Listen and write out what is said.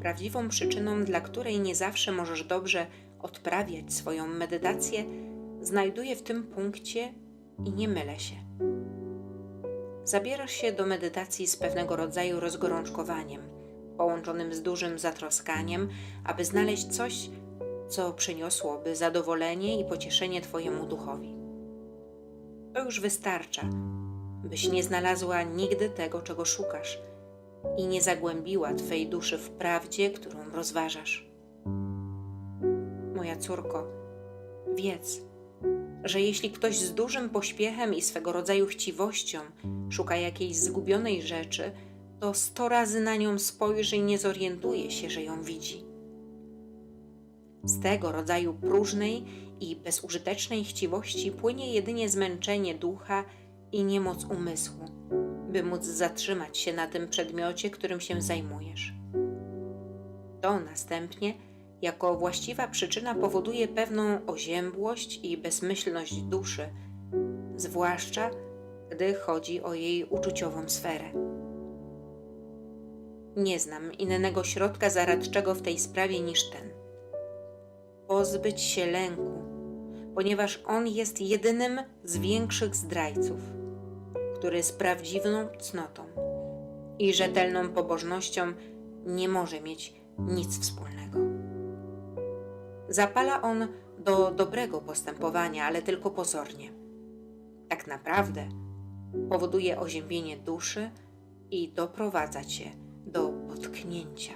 prawdziwą przyczyną, dla której nie zawsze możesz dobrze odprawiać swoją medytację, znajduję w tym punkcie i nie mylę się. Zabierasz się do medytacji z pewnego rodzaju rozgorączkowaniem, połączonym z dużym zatroskaniem, aby znaleźć coś, co przyniosłoby zadowolenie i pocieszenie Twojemu duchowi. To już wystarcza, byś nie znalazła nigdy tego, czego szukasz i nie zagłębiła Twej duszy w prawdzie, którą rozważasz. Moja córko, wiedz, że jeśli ktoś z dużym pośpiechem i swego rodzaju chciwością szuka jakiejś zgubionej rzeczy, to sto razy na nią spojrzy i nie zorientuje się, że ją widzi. Z tego rodzaju próżnej i bezużytecznej chciwości płynie jedynie zmęczenie ducha i niemoc umysłu, by móc zatrzymać się na tym przedmiocie, którym się zajmujesz. To następnie, jako właściwa przyczyna, powoduje pewną oziębłość i bezmyślność duszy, zwłaszcza gdy chodzi o jej uczuciową sferę. Nie znam innego środka zaradczego w tej sprawie niż ten. Pozbyć się lęku, ponieważ on jest jedynym z większych zdrajców, który z prawdziwą cnotą i rzetelną pobożnością nie może mieć nic wspólnego. Zapala on do dobrego postępowania, ale tylko pozornie. Tak naprawdę powoduje oziębienie duszy i doprowadza cię do potknięcia.